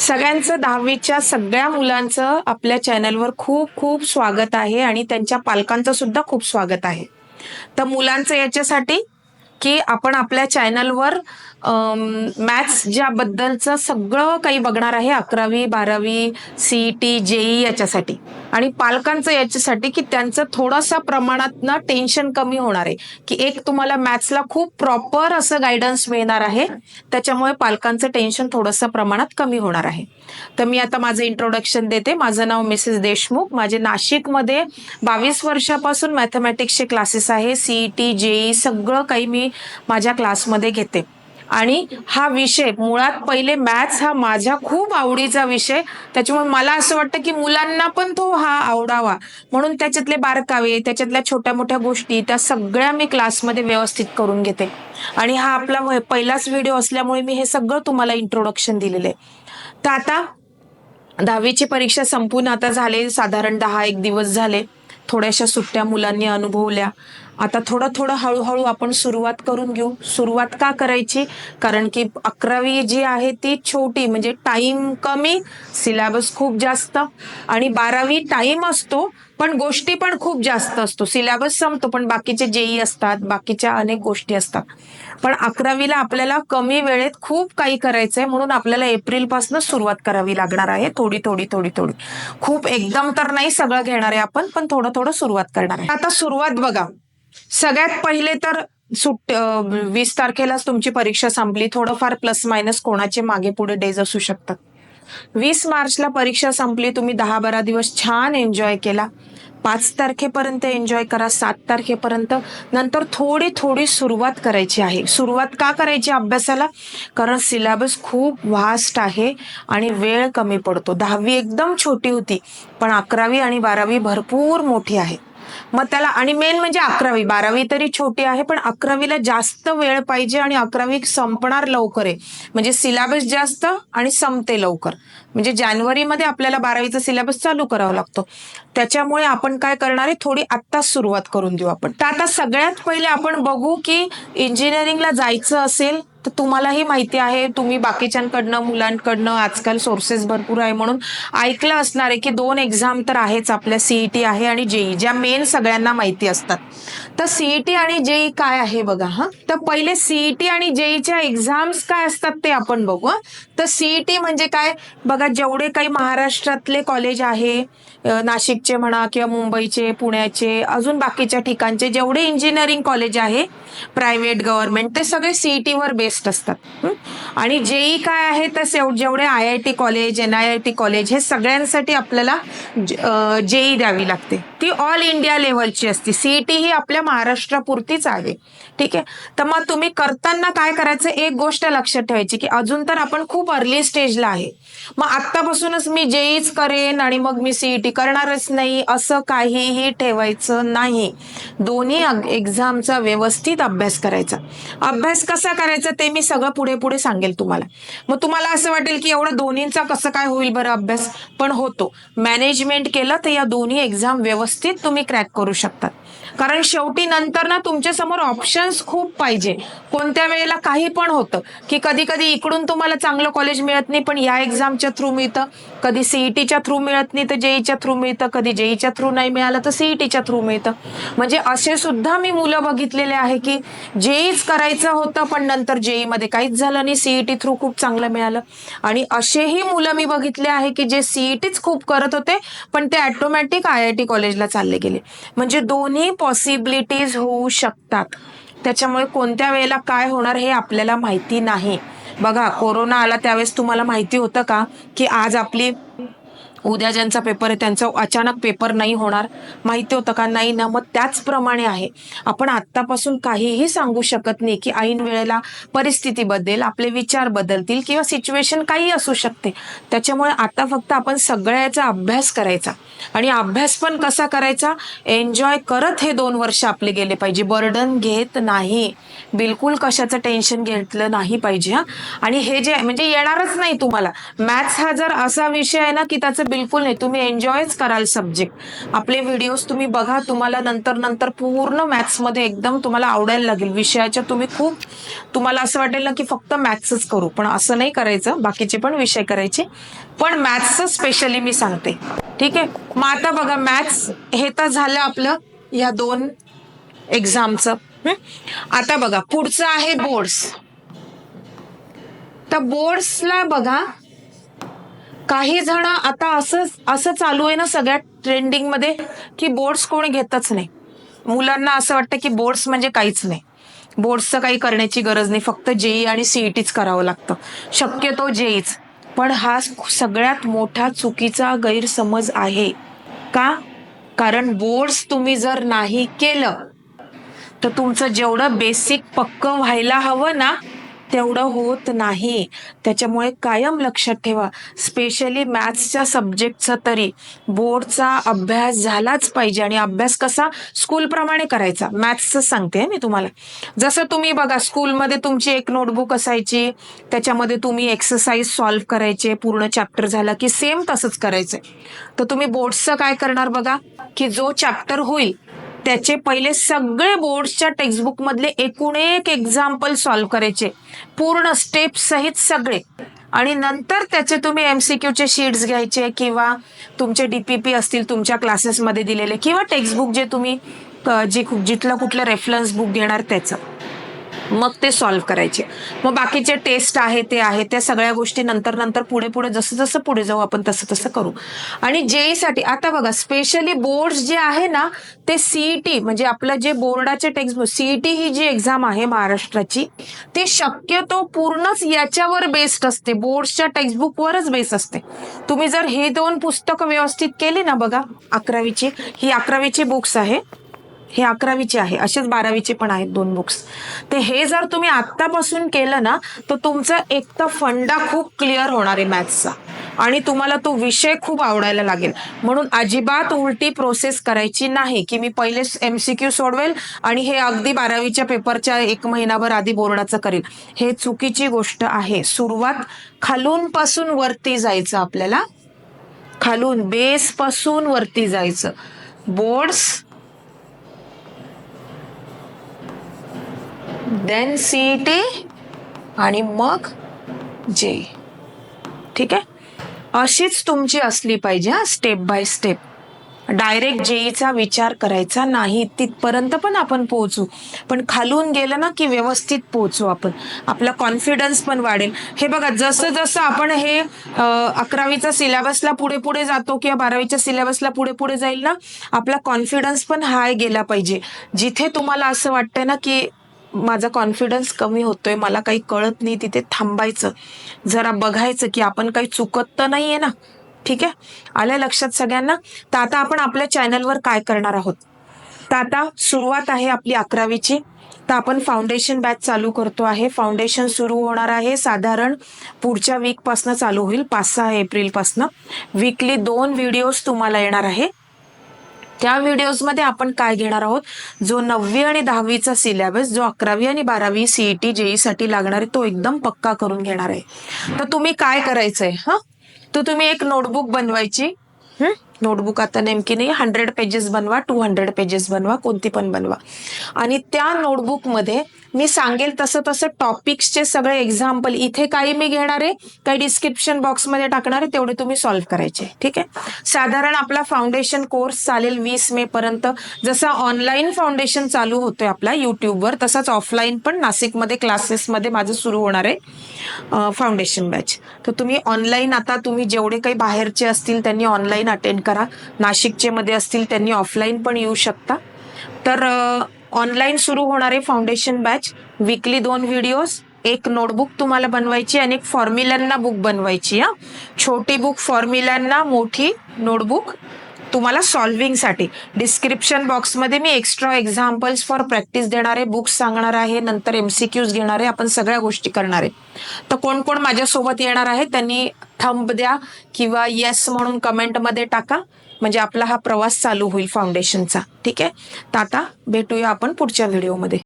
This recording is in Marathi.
सगळ्यांचं दहावीच्या सगळ्या मुलांचं आपल्या चॅनलवर खूप खूप स्वागत आहे आणि त्यांच्या पालकांचं सुद्धा खूप स्वागत आहे. तर मुलांचं याच्यासाठी की आपण आपल्या चॅनलवर मॅथ्स ज्याबद्दलचं सगळं काही बघणार आहे अकरावी बारावी सी टी जेई याच्यासाठी. आणि पालकांचं याच्यासाठी की त्यांचं थोडंसं प्रमाणात ना टेन्शन कमी होणार आहे. की एक तुम्हाला मॅथ्सला खूप प्रॉपर असं गायडन्स मिळणार आहे त्याच्यामुळे पालकांचं टेन्शन थोडंसं प्रमाणात कमी होणार आहे. तर मी आता माझं इंट्रोडक्शन देते. माझं नाव मिसेस देशमुख. माझे नाशिकमध्ये बावीस वर्षापासून मॅथमॅटिक्सचे क्लासेस आहे. सीई टी जेई सगळं काही मी माझ्या क्लासमध्ये घेते. आणि हा विषय मुळात पहिले मॅथ्स हा माझ्या खूप आवडीचा विषय. त्याच्यामुळे मला असं वाटतं की मुलांना पण तो हा आवडावा. म्हणून त्याच्यातले बारकावे त्याच्यातल्या छोट्या मोठ्या गोष्टी त्या सगळ्या मी क्लासमध्ये व्यवस्थित करून घेते. आणि हा आपला पहिलाच व्हिडिओ असल्यामुळे मी हे सगळं तुम्हाला इंट्रोडक्शन दिलेलं आहे. तर आता दहावीची परीक्षा संपून आता झाले साधारण दहा एक दिवस झाले. थोड्याशा सुट्ट्या मुलांनी अनुभवल्या. आता थोडं थोडं हळूहळू आपण सुरुवात करून घेऊ. सुरुवात का करायची? कारण की अकरावी जी आहे ती छोटी म्हणजे टाइम कमी सिलेबस खूप जास्त. आणि बारावी टाइम असतो पण गोष्टी पण खूप जास्त असतो. सिलेबस संपतो पण बाकीचे जेई असतात बाकीच्या अनेक गोष्टी असतात. पण अकरावीला आपल्याला कमी वेळेत खूप काही करायचंय म्हणून आपल्याला एप्रिलपासून सुरुवात करावी लागणार आहे. थोडी थोडी थोडी थोडी. खूप एकदम तर नाही सगळं घेणार आहे आपण पण थोडं थोडं सुरुवात करणार आहे. आता सुरुवात बघा. सगळ्यात पहिले तर सुट वीस तारखेलाच तुमची परीक्षा संपली. थोडंफार प्लस मायनस कोणाचे मागे पुढे डेज असू शकतात. वीस मार्चला परीक्षा संपली तुम्ही दहा बारा दिवस छान एन्जॉय केला. पाच तारखेपर्यंत एन्जॉय करा सात तारखेपर्यंत. नंतर थोडी थोडी सुरुवात करायची आहे. सुरुवात का करायची अभ्यासाला? कारण सिलेबस खूप व्हास्ट आहे आणि वेळ कमी पडतो. दहावी एकदम छोटी होती पण अकरावी आणि बारावी भरपूर मोठी आहे. मग त्याला आणि मेन म्हणजे अकरावी बारावी तरी छोटी आहे पण अकरावीला जास्त वेळ पाहिजे आणि अकरावी संपणार लवकर आहे. म्हणजे सिलेबस जास्त आणि संपते लवकर. म्हणजे जानेवारीमध्ये आपल्याला बारावीचा सिलेबस चालू करावा लागतो. त्याच्यामुळे आपण काय करणार आहे थोडी आत्ताच सुरुवात करून देऊ आपण. तर आता सगळ्यात पहिले आपण बघू की इंजिनिअरिंगला जायचं असेल तर तुम्हालाही माहिती आहे तुम्ही बाकीच्यांकडनं मुलांकडनं आजकाल सोर्सेस भरपूर आहे म्हणून ऐकलं असणार आहे की दोन एक्झाम तर आहेच आपल्या सीईटी आहे आणि जेई ज्या मेन सगळ्यांना माहिती असतात. तर सीईटी आणि जेई काय आहे बघा हा? तर पहिले सीईटी आणि जेईच्या एक्झाम्स काय असतात ते आपण बघू तर सीईटी म्हणजे काय? बघा जेवढे काही महाराष्ट्रातले कॉलेज आहे नाशिकचे म्हणा किंवा मुंबईचे पुण्याचे अजून बाकीच्या ठिकाणचे जेवढे इंजिनिअरिंग कॉलेज आहे प्रायव्हेट गव्हर्नमेंट ते सगळे सीईटी वर बेस्ड असतात आणि जेई काय आहे? तर जेवढे I I T college N I I T college हे सगळ्यांसाठी आपल्याला जेई द्यावी लागते. ती ऑल इंडिया लेवलची असते. सीईटी ही आपल्या महाराष्ट्रापुरतीच आहे. ठीक आहे? तर मग तुम्ही करताना काय करायचं? एक गोष्ट लक्षात ठेवायची की अजून तर आपण खूप अर्ली स्टेजला आहे. मग आत्तापासूनच मी जेईच करेन आणि मग मी सीईटी करणारच नाही. असं काहीही ठेवायचं नाही. दोन्ही एक्झामचा व्यवस्थित अभ्यास करायचा. अभ्यास कसा करायचा ते मी सगळं पुढे पुढे सांगेल तुम्हाला. मग तुम्हाला असं वाटेल की एवढं दोन्हींचा कसं काय होईल बरं अभ्यास? पण होतो. मॅनेजमेंट केलं तर या दोन्ही एक्झाम व्यवस्थित तुम्ही क्रॅक करू शकतात. कारण शेवटी नंतर ना तुमच्यासमोर ऑप्शन्स खूप पाहिजे. कोणत्या वेळेला काही पण होतं की कधी कधी इकडून तुम्हाला चांगलं कॉलेज मिळत नाही पण या एक्झामच्या थ्रू मिळतं. कधी सीईटीच्या थ्रू मिळत नाही तर जेईच्या थ्रू मिळतं. कधी जेईच्या थ्रू नाही मिळालं तर सीईटीच्या थ्रू मिळतं. म्हणजे असे सुद्धा मी मुलं बघितलेले आहे की जेईच करायचं होतं पण नंतर जेईमध्ये काहीच झालं नाही. सीईटी थ्रू खूप चांगलं मिळालं. आणि असेही मुलं मी बघितले आहे की जे सीईटीच खूप करत होते पण ते ऑटोमॅटिक आय आय टी कॉलेजला चालले गेले. म्हणजे दोन्ही पॉसिबिलिटीज होऊ शकतात. त्याच्यामुळे कोणत्या वेळेला काय होणार हे आपल्याला माहिती नाही. बघा कोरोना आला त्यावेळेस तुम्हाला माहिती होतं का? की आज आपली उद्या ज्यांचा पेपर आहे त्यांचा अचानक पेपर नाही होणार. माहिती होतं का? नाही ना. मग त्याचप्रमाणे आहे. आपण आत्तापासून काहीही सांगू शकत नाही की ऐन वेळेला परिस्थिती बदलेल आपले विचार बदलतील किंवा सिच्युएशन काही असू शकते. त्याच्यामुळे आता फक्त आपण सगळ्याचा अभ्यास करायचा. आणि अभ्यास पण कसा करायचा? एन्जॉय करत हे दोन वर्ष आपले गेले पाहिजे. बर्डन घेत नाही. बिलकुल कशाचं टेन्शन घेतलं नाही पाहिजे हा. आणि हे जे म्हणजे येणारच नाही तुम्हाला. मॅथ्स हा जर असा विषय आहे ना की त्याचं बिलकुल नाही. तुम्ही एन्जॉयच कराल सब्जेक्ट आपले व्हिडिओज तुम्ही बघा तुम्हाला नंतर नंतर पूर्ण मॅथ्समध्ये एकदम तुम्हाला आवडायला लागेल. विषयाच्या तुम्ही खूप तुम्हाला असं वाटेल ना की फक्त मॅथ्सच करू. पण असं नाही करायचं. बाकीचे पण विषय करायचे. पण मॅथ्सचं स्पेशली मी सांगते. ठीक आहे? मग आता बघा मॅथ्स हे तर झालं आपलं या दोन एक्झामचं आता बघा पुढचं आहे बोर्ड्स तर बोर्ड्सला बघा काही जण आता असं असं चालू आहे ना सगळ्या ट्रेंडिंगमध्ये की बोर्ड्स कोणी घेतच नाही. मुलांना असं वाटतं की बोर्ड्स म्हणजे काहीच नाही. बोर्ड्सचं काही करण्याची गरज नाही. फक्त जेई आणि सीईटीच करावं लागतं. शक्यतो जेईच पण हा सगळ्यात मोठा चुकीचा गैरसमज आहे. का? कारण बोर्ड्स तुम्ही जर नाही केलं तर तुमचं जेवढं बेसिक पक्क व्हायला हवं ना तेवढं होत नाही. त्याच्यामुळे कायम लक्षात ठेवा. स्पेशली मॅथ्सच्या सब्जेक्टचा तरी बोर्डचा अभ्यास झालाच पाहिजे. आणि अभ्यास कसा? स्कूलप्रमाणे करायचा. मॅथ्सचं सांगते मी तुम्हाला. जसं तुम्ही बघा स्कूलमध्ये तुमची एक नोटबुक असायची. त्याच्यामध्ये तुम्ही एक्सरसाइज सॉल्व्ह करायचे. पूर्ण चॅप्टर झाला की सेम तसंच करायचं. तर तुम्ही बोर्डचं काय करणार बघा? की जो चॅप्टर होईल त्याचे पहिले सगळे बोर्ड्सच्या टेक्स्टबुक मधले एकूण एक एक्झाम्पल सॉल्व्ह करायचे. पूर्ण स्टेप सहित सगळे. आणि नंतर त्याचे तुम्ही एमसीक्यूचे शीट्स घ्यायचे किंवा तुमचे डीपीपी असतील तुमच्या क्लासेसमध्ये दिलेले किंवा टेक्स्टबुक जे तुम्ही जे जिथलं कुठलं रेफरन्स बुक घेणार त्याचं. मग ते सॉल्व्ह करायचे. मग बाकीचे टेस्ट आहे ते आहे त्या सगळ्या गोष्टी नंतर नंतर पुढे पुढे जसं जसं पुढे जाऊ आपण तसं तसं करू. आणि जेईसाठी साठी आता बघा स्पेशली बोर्ड जे आहे ना ते सीईटी म्हणजे आपलं जे बोर्डाचे टेक्स्ट सीईटी ही जी एक्झाम आहे महाराष्ट्राची ती शक्यतो पूर्णच याच्यावर बेस्ड असते. बोर्ड्सच्या टेक्स्टबुकवरच बेस असते. तुम्ही जर हे दोन पुस्तकं व्यवस्थित केली ना बघा अकरावीची ही अकरावीची बुक्स आहे. हे अकरावीचे आहे असेच बारावीचे पण आहेत दोन बुक्स ते हे जर तुम्ही आत्तापासून केलं ना तर तुमचा एक तर फंडा खूप क्लिअर होणार आहे मॅथ्सचा आणि तुम्हाला तो विषय खूप आवडायला लागेल. म्हणून अजिबात उलटी प्रोसेस करायची नाही की मी पहिले क्यू सोडवेल आणि हे अगदी बारावीच्या पेपरच्या एक महिनाभर आधी बोर्डाचं करेल हे चुकीची गोष्ट आहे. सुरुवात खालून पासून वरती जायचं आपल्याला. खालून बेस पासून वरती जायचं. बोर्ड्स देन सी टी आणि मग जे ठीक आहे? अशीच तुमची असली पाहिजे हा स्टेप बाय स्टेप डायरेक्ट जेईचा विचार करायचा नाही तिथपर्यंत पण आपण पोहोचू. पण खालून गेलं ना की व्यवस्थित पोहोचू आपण. आपला कॉन्फिडन्स पण वाढेल. हे बघा जसं जसं आपण हे अकरावीचा सिलेबसला पुढे पुढे जातो किंवा बारावीच्या सिलेबसला पुढे पुढे जाईल ना आपला कॉन्फिडन्स पण हाय गेला पाहिजे. जिथे तुम्हाला असं वाटतंय ना की माझा कॉन्फिडन्स कमी होतोय मला काही कळत नाही तिथे थांबायचं. जरा बघायचं की आपण काही चुकत तर नाहीये ना. ठीक आहे? आल्या लक्षात सगळ्यांना? तर आता आपण आपल्या चॅनलवर काय करणार आहोत? तर आता सुरुवात आहे आपली अकरावीची. तर आपण फाउंडेशन बॅच चालू करतो आहे. फाउंडेशन सुरू होणार आहे साधारण पुढच्या वीकपासनं चालू होईल पाच सहा एप्रिलपासनं. वीकली दोन व्हिडिओज तुम्हाला येणार आहे. त्या व्हिडिओजमध्ये आपण काय घेणार आहोत? जो नववी आणि दहावीचा सिलेबस जो अकरावी आणि बारावी सीईटी जेई साठी लागणार आहे तो एकदम पक्का करून घेणार आहे. तर तुम्ही काय करायचंय हा? तर तुम्ही एक नोटबुक बनवायची नोटबुक आता नेमकी नाही हंड्रेड पेजेस बनवा टू हंड्रेड पेजेस बनवा कोणती पण बनवा. आणि त्या नोटबुकमध्ये मी सांगेल तसं तसं टॉपिक्सचे सगळे एक्झाम्पल इथे काही मी घेणार आहे काही डिस्क्रिप्शन बॉक्समध्ये टाकणार आहे तेवढे तुम्ही सॉल्व्ह करायचे ठीक आहे? साधारण आपला फाउंडेशन कोर्स चालेल वीस मे पर्यंत. जसा ऑनलाईन फाउंडेशन चालू होतोय आपला युट्यूबवर तसाच ऑफलाईन पण नाशिकमध्ये क्लासेसमध्ये माझं सुरू होणार आहे फाउंडेशन बॅच तर तुम्ही ऑनलाईन आता तुम्ही जेवढे काही बाहेरचे असतील त्यांनी ऑनलाईन अटेंड करा. नाशिकचे मध्ये असतील त्यांनी ऑफलाईन पण येऊ शकता. तर ऑनलाईन सुरू होणारे फाउंडेशन बॅच विकली दोन व्हिडिओज एक नोटबुक तुम्हाला बनवायची आणि एक फॉर्म्युलांना बुक बनवायची हा. छोटी बुक फॉर्म्युलांना मोठी नोटबुक तुम्हाला सॉल्विंगसाठी डिस्क्रिप्शन बॉक्समध्ये मी एक्स्ट्रा एक्झाम्पल्स फॉर प्रॅक्टिस देणारे बुक्स सांगणार आहे नंतर एम सी क्यूज घेणारे आपण सगळ्या गोष्टी करणार आहे. तर कोण कोण माझ्यासोबत येणार आहे त्यांनी थंब द्या किंवा येस म्हणून कमेंटमध्ये टाका. म्हणजे आपला हा प्रवास चालू होईल फाउंडेशनचा ठीक आहे? तर आता भेटूया आपण पुढच्या व्हिडिओमध्ये